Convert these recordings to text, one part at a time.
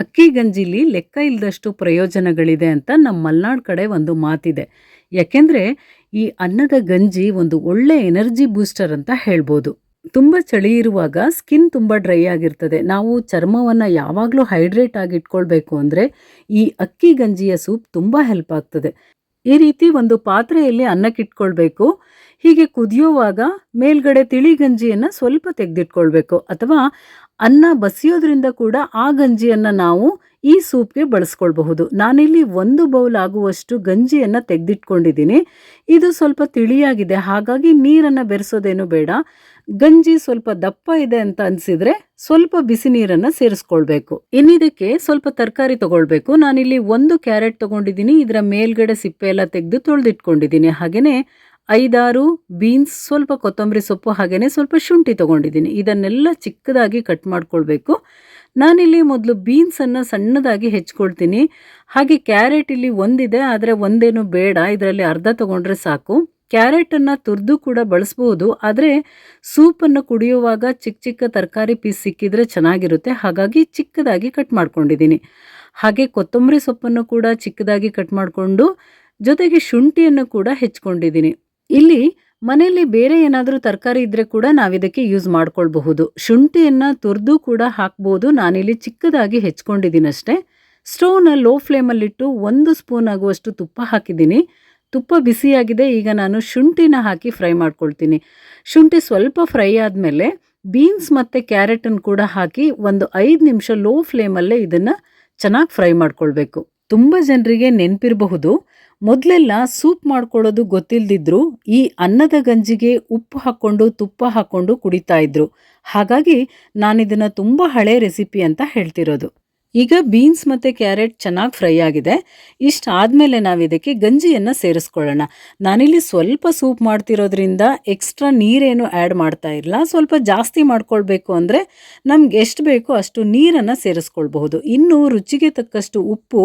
ಅಕ್ಕಿ ಗಂಜಿಲಿ ಲೆಕ್ಕ ಇಲ್ಲದಷ್ಟು ಪ್ರಯೋಜನಗಳಿದೆ ಅಂತ ನಮ್ಮ ಮಲ್ನಾಡ್ ಕಡೆ ಒಂದು ಮಾತಿದೆ. ಯಾಕೆಂದರೆ ಈ ಅನ್ನದ ಗಂಜಿ ಒಂದು ಒಳ್ಳೆ ಎನರ್ಜಿ ಬೂಸ್ಟರ್ ಅಂತ ಹೇಳ್ಬೋದು. ತುಂಬ ಚಳಿ ಇರುವಾಗ ಸ್ಕಿನ್ ತುಂಬ ಡ್ರೈ ಆಗಿರ್ತದೆ. ನಾವು ಚರ್ಮವನ್ನು ಯಾವಾಗಲೂ ಹೈಡ್ರೇಟ್ ಆಗಿ ಇಟ್ಕೊಳ್ಬೇಕು ಅಂದರೆ ಈ ಅಕ್ಕಿ ಗಂಜಿಯ ಸೂಪ್ ತುಂಬ ಹೆಲ್ಪ್ ಆಗ್ತದೆ. ಈ ರೀತಿ ಒಂದು ಪಾತ್ರೆಯಲ್ಲಿ ಅನ್ನಕ್ಕಿಟ್ಕೊಳ್ಬೇಕು. ಹೀಗೆ ಕುದಿಯೋವಾಗ ಮೇಲ್ಗಡೆ ತಿಳಿ ಗಂಜಿಯನ್ನು ಸ್ವಲ್ಪ ತೆಗೆದಿಟ್ಕೊಳ್ಬೇಕು. ಅಥವಾ ಅನ್ನ ಬಸಿಯೋದ್ರಿಂದ ಕೂಡ ಆ ಗಂಜಿಯನ್ನು ನಾವು ಈ ಸೂಪ್ಗೆ ಬಳಸ್ಕೊಳ್ಬಹುದು. ನಾನಿಲ್ಲಿ ಒಂದು ಬೌಲ್ ಆಗುವಷ್ಟು ಗಂಜಿಯನ್ನು ತೆಗೆದಿಟ್ಕೊಂಡಿದ್ದೀನಿ. ಇದು ಸ್ವಲ್ಪ ತಿಳಿಯಾಗಿದೆ, ಹಾಗಾಗಿ ನೀರನ್ನು ಬೆರೆಸೋದೇನು ಬೇಡ. ಗಂಜಿ ಸ್ವಲ್ಪ ದಪ್ಪ ಇದೆ ಅಂತ ಅನಿಸಿದ್ರೆ ಸ್ವಲ್ಪ ಬಿಸಿ ನೀರನ್ನು ಸೇರಿಸ್ಕೊಳ್ಬೇಕು. ಇನ್ನಿದಕ್ಕೆ ಸ್ವಲ್ಪ ತರಕಾರಿ ತಗೊಳ್ಬೇಕು. ನಾನಿಲ್ಲಿ ಒಂದು ಕ್ಯಾರೆಟ್ ತಗೊಂಡಿದ್ದೀನಿ, ಇದರ ಮೇಲ್ಗಡೆ ಸಿಪ್ಪೆ ಎಲ್ಲ ತೆಗೆದು ತೊಳೆದಿಟ್ಕೊಂಡಿದ್ದೀನಿ. ಹಾಗೆಯೇ ಐದಾರು ಬೀನ್ಸ್ ಸ್ವಲ್ಪ ಕೊತ್ತಂಬರಿ ಸೊಪ್ಪು ಹಾಗೆಯೇ ಸ್ವಲ್ಪ ಶುಂಠಿ ತಗೊಂಡಿದ್ದೀನಿ. ಇದನ್ನೆಲ್ಲ ಚಿಕ್ಕದಾಗಿ ಕಟ್ ಮಾಡ್ಕೊಳ್ಬೇಕು. ನಾನಿಲ್ಲಿ ಮೊದಲು ಬೀನ್ಸನ್ನು ಸಣ್ಣದಾಗಿ ಹೆಚ್ಕೊಳ್ತೀನಿ. ಹಾಗೆ ಕ್ಯಾರೆಟ್ ಇಲ್ಲಿ ಒಂದಿದೆ, ಆದರೆ ಒಂದೇನು ಬೇಡ. ಇದರಲ್ಲಿ ಅರ್ಧ ತೊಗೊಂಡ್ರೆ ಸಾಕು. ಕ್ಯಾರೆಟನ್ನು ತುರಿದು ಕೂಡ ಬಳಸ್ಬೋದು, ಆದರೆ ಸೂಪನ್ನು ಕುಡಿಯುವಾಗ ಚಿಕ್ಕ ಚಿಕ್ಕ ತರಕಾರಿ ಪೀಸ್ ಸಿಕ್ಕಿದ್ರೆ ಚೆನ್ನಾಗಿರುತ್ತೆ. ಹಾಗಾಗಿ ಚಿಕ್ಕದಾಗಿ ಕಟ್ ಮಾಡ್ಕೊಂಡಿದ್ದೀನಿ. ಹಾಗೆ ಕೊತ್ತಂಬರಿ ಸೊಪ್ಪನ್ನು ಕೂಡ ಚಿಕ್ಕದಾಗಿ ಕಟ್ ಮಾಡಿಕೊಂಡು ಜೊತೆಗೆ ಶುಂಠಿಯನ್ನು ಕೂಡ ಹೆಚ್ಕೊಂಡಿದ್ದೀನಿ. ಇಲ್ಲಿ ಮನೆಯಲ್ಲಿ ಬೇರೆ ಏನಾದರೂ ತರಕಾರಿ ಇದ್ದರೆ ಕೂಡ ನಾವಿದಕ್ಕೆ ಯೂಸ್ ಮಾಡ್ಕೊಳ್ಬಹುದು. ಶುಂಠಿಯನ್ನು ತುರಿದು ಕೂಡ ಹಾಕ್ಬೋದು. ನಾನಿಲ್ಲಿ ಚಿಕ್ಕದಾಗಿ ಹೆಚ್ಕೊಂಡಿದ್ದೀನಷ್ಟೇ. ಸ್ಟೋವ್ನ ಲೋ ಫ್ಲೇಮಲ್ಲಿಟ್ಟು ಒಂದು ಸ್ಪೂನ್ ಆಗುವಷ್ಟು ತುಪ್ಪ ಹಾಕಿದ್ದೀನಿ. ತುಪ್ಪ ಬಿಸಿಯಾಗಿದೆ, ಈಗ ನಾನು ಶುಂಠಿನ ಹಾಕಿ ಫ್ರೈ ಮಾಡ್ಕೊಳ್ತೀನಿ. ಶುಂಠಿ ಸ್ವಲ್ಪ ಫ್ರೈ ಆದಮೇಲೆ ಬೀನ್ಸ್ ಮತ್ತು ಕ್ಯಾರೆಟನ್ನು ಕೂಡ ಹಾಕಿ ಒಂದು ಐದು ನಿಮಿಷ ಲೋ ಫ್ಲೇಮಲ್ಲೇ ಇದನ್ನು ಚೆನ್ನಾಗಿ ಫ್ರೈ ಮಾಡ್ಕೊಳ್ಬೇಕು. ತುಂಬ ಜನರಿಗೆ ನೆನಪಿರಬಹುದು. ಮೊದಲೆಲ್ಲ ಸೂಪ್ ಮಾಡ್ಕೊಳ್ಳೋದು ಗೊತ್ತಿಲ್ಲದಿದ್ರು ಈ ಅನ್ನದ ಗಂಜಿಗೆ ಉಪ್ಪು ಹಾಕ್ಕೊಂಡು ತುಪ್ಪ ಹಾಕ್ಕೊಂಡು ಕುಡಿತಾ ಇದ್ರು. ಹಾಗಾಗಿ ನಾನಿದನ್ನು ತುಂಬ ಹಳೆ ರೆಸಿಪಿ ಅಂತ ಹೇಳ್ತಿರೋದು. ಈಗ ಬೀನ್ಸ್ ಮತ್ತು ಕ್ಯಾರೆಟ್ ಚೆನ್ನಾಗಿ ಫ್ರೈ ಆಗಿದೆ. ಇಷ್ಟು ಆದಮೇಲೆ ನಾವು ಇದಕ್ಕೆ ಗಂಜಿಯನ್ನು ಸೇರಿಸ್ಕೊಳ್ಳೋಣ. ನಾನಿಲ್ಲಿ ಸ್ವಲ್ಪ ಸೂಪ್ ಮಾಡ್ತಿರೋದ್ರಿಂದ ಎಕ್ಸ್ಟ್ರಾ ನೀರೇನು ಆ್ಯಡ್ ಮಾಡ್ತಾ ಇಲ್ಲ ಸ್ವಲ್ಪ ಜಾಸ್ತಿ ಮಾಡ್ಕೊಳ್ಬೇಕು ಅಂದರೆ ನಮ್ಗೆ ಎಷ್ಟು ಬೇಕೋ ಅಷ್ಟು ನೀರನ್ನು ಸೇರಿಸ್ಕೊಳ್ಬಹುದು. ಇನ್ನು ರುಚಿಗೆ ತಕ್ಕಷ್ಟು ಉಪ್ಪು,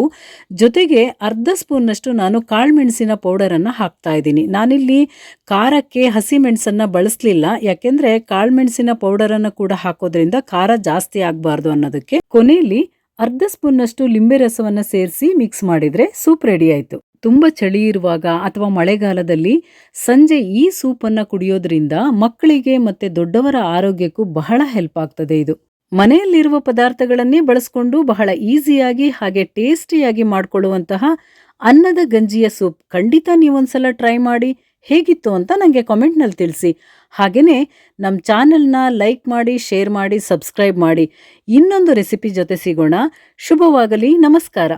ಜೊತೆಗೆ ಅರ್ಧ ಸ್ಪೂನ್ನಷ್ಟು ನಾನು ಕಾಳುಮೆಣಸಿನ ಪೌಡರನ್ನು ಹಾಕ್ತಾ ಇದ್ದೀನಿ. ನಾನಿಲ್ಲಿ ಖಾರಕ್ಕೆ ಹಸಿಮೆಣಸನ್ನು ಬಳಸಲಿಲ್ಲ. ಯಾಕೆಂದರೆ ಕಾಳುಮೆಣಸಿನ ಪೌಡರನ್ನು ಕೂಡ ಹಾಕೋದ್ರಿಂದ ಖಾರ ಜಾಸ್ತಿ ಆಗಬಾರ್ದು ಅನ್ನೋದಕ್ಕೆ ಕೊನೆಯಲ್ಲಿ ಅರ್ಧ ಸ್ಪೂನ್ನಷ್ಟು ಲಿಂಬೆ ರಸವನ್ನು ಸೇರಿಸಿ ಮಿಕ್ಸ್ ಮಾಡಿದರೆ ಸೂಪ್ ರೆಡಿ ಆಯಿತು. ತುಂಬ ಚಳಿ ಇರುವಾಗ ಅಥವಾ ಮಳೆಗಾಲದಲ್ಲಿ ಸಂಜೆ ಈ ಸೂಪನ್ನು ಕುಡಿಯೋದ್ರಿಂದ ಮಕ್ಕಳಿಗೆ ಮತ್ತು ದೊಡ್ಡವರ ಆರೋಗ್ಯಕ್ಕೂ ಬಹಳ ಹೆಲ್ಪ್ ಆಗ್ತದೆ ಇದು. ಮನೆಯಲ್ಲಿರುವ ಪದಾರ್ಥಗಳನ್ನೇ ಬಳಸ್ಕೊಂಡು ಬಹಳ ಈಸಿಯಾಗಿ ಹಾಗೆ ಟೇಸ್ಟಿಯಾಗಿ ಮಾಡಿಕೊಳ್ಳುವಂತಹ ಅನ್ನದ ಗಂಜಿಯ ಸೂಪ್ ಖಂಡಿತ ನೀವೊಂದ್ಸಲ ಟ್ರೈ ಮಾಡಿ ಹೇಗಿತ್ತು ಅಂತ ನನಗೆ ಕಾಮೆಂಟ್ನಲ್ಲಿ ತಿಳಿಸಿ. ಹಾಗೆಯೇ ನಮ್ಮ ಚಾನಲ್ನ ಲೈಕ್ ಮಾಡಿ, ಶೇರ್ ಮಾಡಿ, ಸಬ್ಸ್ಕ್ರೈಬ್ ಮಾಡಿ ಇನ್ನೊಂದು ರೆಸಿಪಿ ಜೊತೆ ಸಿಗೋಣ. ಶುಭವಾಗಲಿ, ನಮಸ್ಕಾರ.